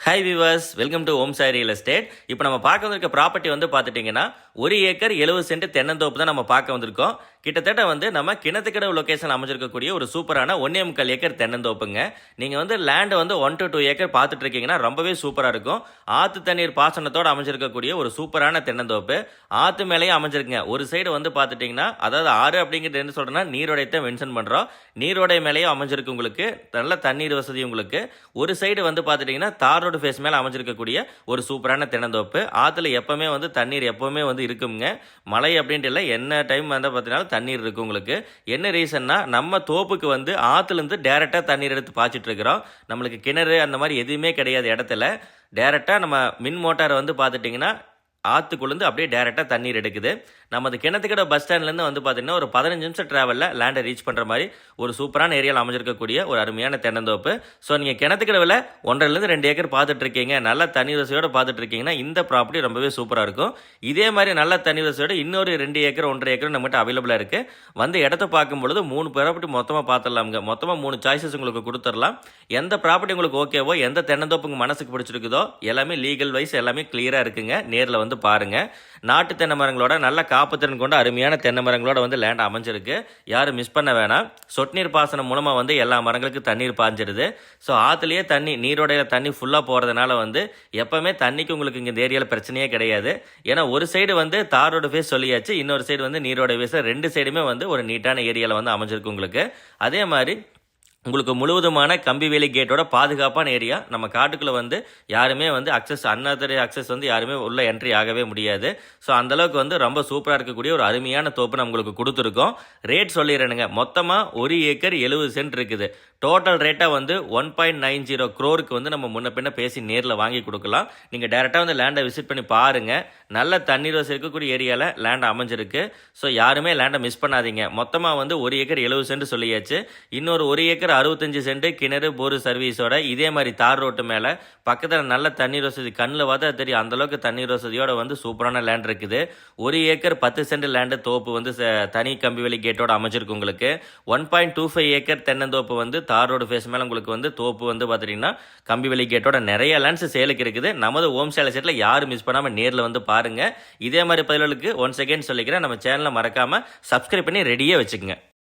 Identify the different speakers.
Speaker 1: Hi viewers welcome to Om Sai real estate இப்போ நம்ம பார்க்க வந்திருக்க ப்ராப்பர்ட்டி வந்து பார்த்துட்டிங்கன்னா ஒரு ஏக்கர் எழுபது சென்ட் தென்னந்தோப்பு தான் நம்ம பார்க்க வந்திருக்கோம். கிட்டத்தட்ட வந்து நம்ம கிணத்துக்கடவு லொக்கேஷன் அமைஞ்சிருக்கக்கூடிய ஒரு சூப்பரான ஒன்னே முக்கால் ஏக்கர் தென்னந்தோப்புங்க. நீங்கள் வந்து லேண்டை வந்து ஒன் டு டூ ஏக்கர் பார்த்துட்டு இருக்கீங்கன்னா ரொம்பவே சூப்பராக இருக்கும். ஆற்று தண்ணீர் பாசனத்தோடு அமைஞ்சிருக்கக்கூடிய ஒரு சூப்பரான தென்னந்தோப்பு. ஆற்று மேலேயும் அமைஞ்சிருக்குங்க. ஒரு சைடு வந்து பார்த்துட்டிங்கன்னா அதாவது ஆறு அப்படிங்கிறது என்ன சொல்கிறேன்னா நீரோடையத்தை மென்ஷன் பண்ணுறோம் நீரோடை மேலேயும் அமைஞ்சிருக்கு உங்களுக்கு. நல்ல தண்ணீர் வசதி உங்களுக்கு. ஒரு சைடு வந்து பார்த்துட்டிங்கன்னா தார் ரோடு ஃபேஸ் மேலே அமைஞ்சிருக்கக்கூடிய ஒரு சூப்பரான தென்னந்தோப்பு. ஆற்றுல எப்போவுமே வந்து தண்ணீர் எப்போவுமே வந்து இருக்குங்க. மழை அப்படின்ட்டு இல்லை என்ன டைம் வந்து பார்த்தீங்கன்னா தண்ணீர் இருக்குது உங்களுக்கு. என்ன ரீசன்னா நம்ம தோப்புக்கு வந்து ஆற்றுலேருந்து டேரெக்டாக தண்ணீர் எடுத்து பாய்ச்சிட்டு இருக்கிறோம். நம்மளுக்கு கிணறு அந்த மாதிரி எதுவுமே கிடையாது இடத்துல. டேரெக்டாக நம்ம மின் மோட்டாரை வந்து பார்த்துட்டிங்கன்னா ஆற்றுக்குள்ளேருந்து அப்படியே டேரெக்டாக தண்ணீர் எடுக்குது. நமது கிணத்துக்கிட பஸ் ஸ்டாண்ட்லேருந்து வந்து பார்த்திங்கன்னா ஒரு பதினஞ்சு நிமிஷம் ட்ராவலில் லேண்டை ரீச் பண்ணுற மாதிரி ஒரு சூப்பரான ஏரியாவில் அமைஞ்சிருக்கக்கூடிய ஒரு அருமையான தென்னந்தோப்பு. ஸோ நீங்கள் கிணத்துக்கிடவில் ஒன்றரைலேருந்து ரெண்டு ஏக்கர் பார்த்துட்ருக்கீங்க நல்லா நல்ல தண்ணி வசதியோடு பார்த்துட்டு இருக்கீங்கன்னா இந்த ப்ராப்பர்ட்டி ரொம்பவே சூப்பராக இருக்கும். இதே மாதிரி நல்ல தண்ணி வசதியோட இன்னொரு ரெண்டு ஏக்கர் ஒன்றரை ஏக்கர் நம்மகிட்ட அவைலபிளாக இருக்குது வந்து இடத்த பார்க்கும் பொழுது மூணு ப்ராப்பர்ட்டி மொத்தமாக பார்த்துடலாமுங்க மொத்தமாக மூணு சாய்ஸஸ் உங்களுக்கு கொடுத்துடலாம். எந்த ப்ராப்பர்ட்டி உங்களுக்கு ஓகேவோ எந்த தென்னந்தோப்பு உங்கள் மனசுக்கு பிடிச்சிருக்குதோ எல்லாமே லீகல் வைஸ் எல்லாமே கிளியராக இருக்குங்க. நேரில் வந்து பாருங்க. நாட்டு தென்னை மரங்களோட நல்ல காப்புத்திறன் கொண்ட அருமையான தென்னை மரங்களோட வந்து லேண்ட் அமைஞ்சிருக்கு. யாரும் மிஸ் பண்ண வேணாம். சொட்டு நீர் பாசனம் மூலமாக வந்து எல்லா மரங்களுக்கும் தண்ணீர் பாஞ்சிருது. ஸோ ஆற்றுலேயே தண்ணி நீரோடைய தண்ணி ஃபுல்லாக போகிறதுனால வந்து எப்போவுமே தண்ணிக்கு உங்களுக்கு இங்கே இந்த ஏரியாவில் பிரச்சனையே கிடையாது. ஏன்னா ஒரு சைடு வந்து தாரோட ஃபேஸ் சொல்லியாச்சு இன்னொரு சைடு வந்து நீரோட ஃபேஸ் ரெண்டு சைடுமே வந்து ஒரு நீட்டான ஏரியாவில் வந்து அமைஞ்சிருக்கு உங்களுக்கு. அதே மாதிரி உங்களுக்கு முழுவதுமான கம்பி வேலி கேட்டோட பாதுகாப்பான ஏரியா. நம்ம காட்டுக்குள்ளே வந்து யாருமே வந்து அக்சஸ் அன்னாதரை அக்சஸ் வந்து யாருமே உள்ள என்ட்ரி ஆகவே முடியாது. ஸோ அந்தளவுக்கு வந்து ரொம்ப சூப்பராக இருக்கக்கூடிய ஒரு அருமையான தோப்பு நம்ம உங்களுக்கு கொடுத்துருக்கோம். ரேட் சொல்லிடுறேனுங்க மொத்தமாக ஒரு ஏக்கர் எழுபது சென்ட் இருக்குது. டோட்டல் ரேட்டாக வந்து ஒன் பாயிண்ட் நைன் ஜீரோ க்ரோருக்கு வந்து நம்ம முன்ன பின்ன பேசி நேரில் வாங்கி கொடுக்கலாம். நீங்கள் டேரெக்டாக வந்து லேண்டை விசிட் பண்ணி பாருங்கள் நல்ல தண்ணீர் வசதி இருக்கக்கூடிய ஏரியாவில் லேண்ட் அமைஞ்சிருக்கு. ஸோ யாருமே லேண்டை மிஸ் பண்ணாதீங்க. மொத்தமாக வந்து ஒரு ஏக்கர் எழுபது சென்ட் சொல்லியாச்சு. இன்னொரு ஒரு ஏக்கர் அறுபத்தஞ்சு சென்ட் கிணறு போரு சர்வீஸோட இதே மாதிரி தார் ரோட்டு மேலே பக்கத்தில் நல்ல தண்ணீர் வசதி. கண்ணில் பார்த்தா தெரியும் அந்தளவுக்கு தண்ணீர் வசதியோட வந்து சூப்பரான லேண்ட் இருக்குது. ஒரு ஏக்கர் பத்து சென்ட் லேண்டு தோப்பு வந்து ச- தனி கம்பி வேலி கேட்டோட அமைச்சிருக்கு உங்களுக்கு. One point two five acre தென்னந்தோப்பு வந்து தார் ரோடு ஃபேஸ் மேலே உங்களுக்கு வந்து தோப்பு வந்து பார்த்துட்டிங்கன்னா கம்பி வேலி கேட்டோட நிறைய லேண்ட்ஸ் சேலுக்கு இருக்குது. நமது ஓம் சேலை செட்டில் யாரும் மிஸ் பண்ணாமல் நேரில் வந்து பாருங்கள் இதே மாதிரி பதில்களுக்கு ஒன் செகண்ட் சொல்லிக்கிறேன். நம்ம சேனலை மறக்காமல் சப்ஸ்கிரைப் பண்ணி ரெடியாக வச்சுக்கோங்க.